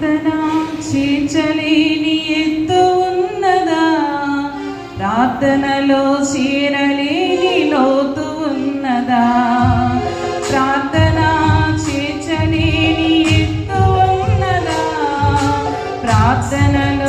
ప్రార్థన చేర్చలేని ఎత్తు ఉన్నదా? ప్రార్థనలో చేరలేని లోతు ఉన్నదా? ప్రార్థన చేర్చలేని ఎత్తు ఉన్నదా? ప్రార్థనలో